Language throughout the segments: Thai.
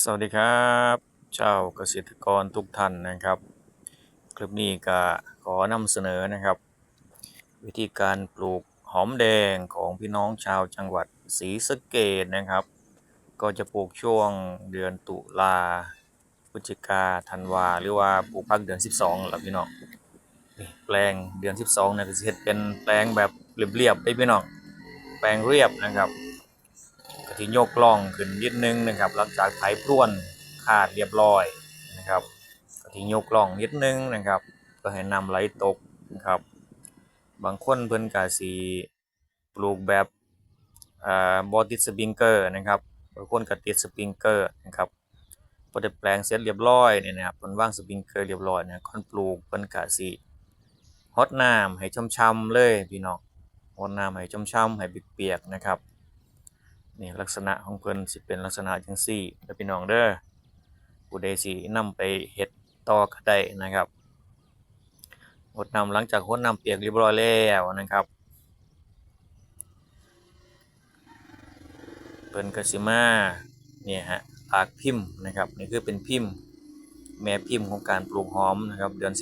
สวัสดีครับเจ้าเกษตรกรทุกท่านนะครับ คลิปนี้ก็ขอนำเสนอนะครับ วิธีการปลูกหอมแดงของพี่น้องชาวจังหวัดศรีสะเกษนะครับ ก็จะปลูกช่วงเดือนตุลาพฤศจิกาธันวาหรือว่าปลูกพักเดือน 12ล่ะพี่น้องแปลงเดือน 12เนี่ยจะเฮ็ดเป็นแปลงแบบเรียบๆได้พี่น้องแปลงเรียบนะครับ ก็ที่ยกล่องขึ้นนิดนึงนะครับ หลังจากไถพรวนขาดเรียบร้อยนะครับก็ที่ยกล่องนิดนึงนะครับ ก็ให้น้ำไหลตกนะครับ บางคนเพิ่นก็สิปลูกแบบอ่าบ่ติดสปริงเกอร์นะครับบางคนก็ติดสปริงเกอร์นะครับพอได้แปลงเสร็จเรียบร้อยเนี่ยนะครับเพิ่นวางสปริงเกอร์เรียบร้อยเนี่ยก่อนปลูกเพิ่นก็สิรดน้ำให้ช่ำๆเลยพี่น้องรดน้ำให้ช่ำๆให้เปียกๆนะครับ นี่ลักษณะของเพิ่นสิเป็นลักษณะจังซี่เด้อพี่น้องเด้อผู้ใดสินำไปเฮ็ดต่อก็ได้นะครับรดน้ำหลังจากรดน้ำเปียกเรียบร้อยแล้วนะครับเพิ่นก็สิมาเนี่ยฮะปากพิมพ์นะครับนี่คือเป็นพิมพ์แม่พิมพ์ของการปลูกหอมนะครับ เดือน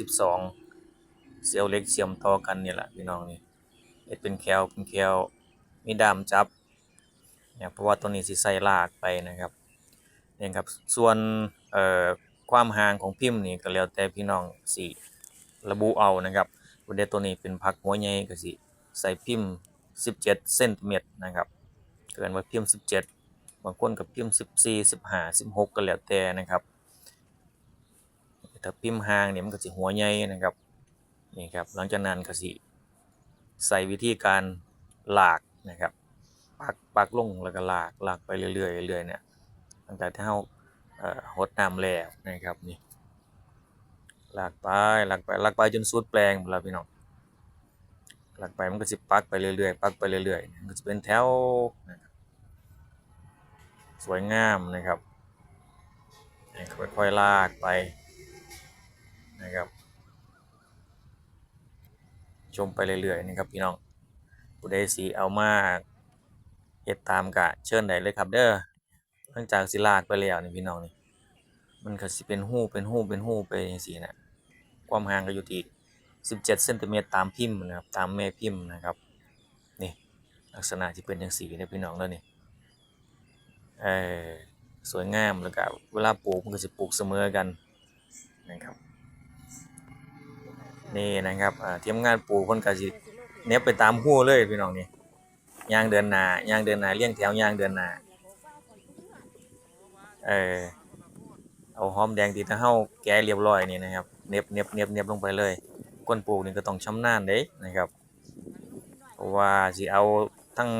12เสียวเล็กเสียมต่อกันนี่แหละพี่น้องนี่เฮ็ดเป็นแควเป็นแควมีดามจับ นี่ยเพราะว่าตัวนี้สิใส่ลากไปนะครับเนี่ยครับส่วนเอ่อความห่างของพิมพ์นี่ก็แล้วแต่พี่น้องสิระบุเอานะครับวันเดตัวนี้เป็นพักหัวใหญ่ก็สิใส่พิมพ์ 17เซนติเมตรนะครับเกินว่าพิมพ์ 17 บางคนกับพิมพ์ 14 15 16 ก็แล้วแต่นะครับถ้าพิมพ์ห่างเนี่ยมันก็สิหัวใหญ่นะครับนี่ครับหลังจากนั้นก็สิใส่วิธีการหลากนะครับ ปักปักลงแล้วก็ลากลากไปเรื่อยๆเรื่อยๆเนี่ยตั้งแต่ที่เฮาเอ่อรดน้ำแล้วนะครับนี่ลากไปลากไปลากไปจนสุดแปลงพุ่นล่ะพี่น้องลากไปมันก็สิปักไปเรื่อยๆปักไปเรื่อยๆมันก็จะเป็นแถวสวยงามนะครับค่อยๆลากไปนะครับ ชมไปเรื่อยๆนะครับพี่น้องผู้ใดสิเอามาก เฮ็ดตามกะเชิญได้เลยครับเด้อหลังจากสิลากไปแล้วนี่พี่น้องนี่มันก็สิเป็นหู้เป็นหู้เป็นหู้ไปจังซี่น่ะความห่างก็อยู่ที่17เซนติเมตรตามพิมพ์นะครับตามแม่พิมพ์นะครับนี่ลักษณะที่เป็นจังซี่เด้อพี่น้องเด้อนี่เออสวยงามแล้วก็เวลาปลูกมันก็สิปลูกเสมอกันนะครับนี่นะครับอ่าทีมงานปลูกเพิ่นก็สิเน็บไปตามหู้เลยพี่น้องนี่ ย่างเดินหน้าย่างเดินหน้าเลี้ยงแถวย่างเดินหน้าเออเอาหอมแดงที่ถ้าเฮาแกะเรียบร้อยนี่นะครับเน็บเน็บเน็บเน็บลงไปเลยคนปลูกนี่ก็ต้องชำนาญเด้นะครับเพราะว่าสิเอาทั้ง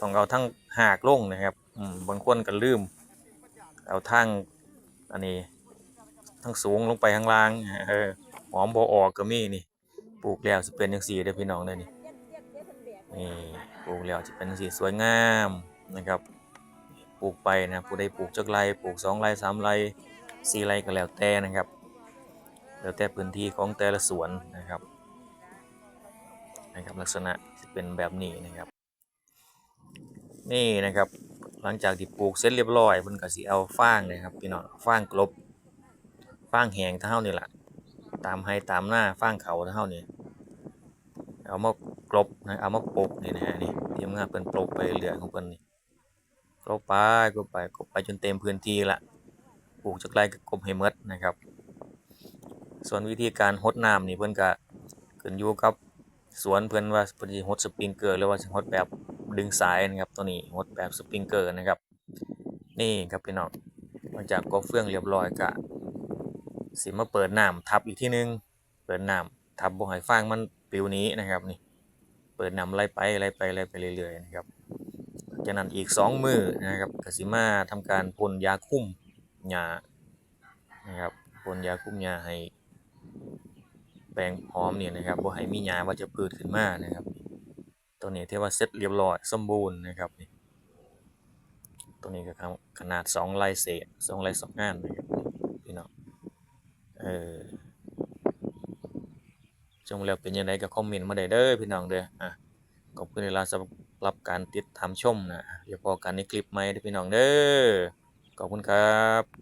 ต้องเอาทั้งหากลงนะครับอืมบางคนก็ลืม เอาทั้งอันนี้ทั้งสูงลงไปข้างล่างเออหอมบ่ออกก็มีนี่ ปลูกแล้วสิเป็นจังซี่เด้อพี่น้องเด้อนี่นี่ ปลูกแล้วจะเป็นสีสวยงามนะครับ ปลูกไปนะผู้ใดปลูกจักไรปลูกสองไรสามไรสี่ไรก็แล้วแต่นะครับ แล้วแต่พื้นที่ของแต่ละสวนนะครับนะครับลักษณะจะเป็นแบบนี้นะครับ นี่นะครับหลังจากที่ปลูกเสร็จเรียบร้อยเพิ่นก็สิเอาฟางนะครับพี่น้องฟางกลบฟางแหงเท่านี่แหละตามให้ตามหน้าฟางเขาเท่านี้เอามา กลบนะเอามาปลูกนี่นะฮะนี่ทีมงานเพิ่นปลกไปเรือของเพิ่นนี่กลบไปกลบไปกลบไปจนเต็มพื้นที่ละปลูกจักไรก็กลบให้หมดนะครับ ส่วนวิธีการรดน้ำนี่เพิ่นก็ขึ้นอยู่กับสวนเพิ่นว่าเพิ่นสิรดสปริงเกอร์หรือว่าสิรดแบบดึงสายนะครับตัวนี้รดแบบสปริงเกอร์นะครับ นี่ครับพี่น้องหลังจากกบเฟืองเรียบร้อยก็สิมาเปิดน้ำทับอีกทีนึง เปิดน้ำทับบ่ให้ฟางมันปิวนี้นะครับนี่ เปิดนำไล่ไปไล่ไปไล่ไปเรื่อยๆนะครับจากนั้นอีกสองมือนะครับกสิมาทำการพ่นยาคุมหญ้านะครับพ่นยาคุมหญ้าให้แปลงหอมเนี่ยนะครับบ่ให้มีหญ้าว่าจะพืชขึ้นมานะครับตัวนี้ที่ว่าเสร็จเรียบร้อยสมบูรณ์นะครับนี่ตัวนี้ก็ขนาด2ไร่เศษ2ไร่สองงานนะครับพี่น้องเออ งแล้วเป็นยังไงก็คอมเมนต์มาได้เด้อพี่น้องเด้ออะขอบคุณเวลาสำหรับการติดตามชมนะเดี๋ยวพอกันในคลิปใหม่เด้อพี่น้องเด้อขอบคุณครับ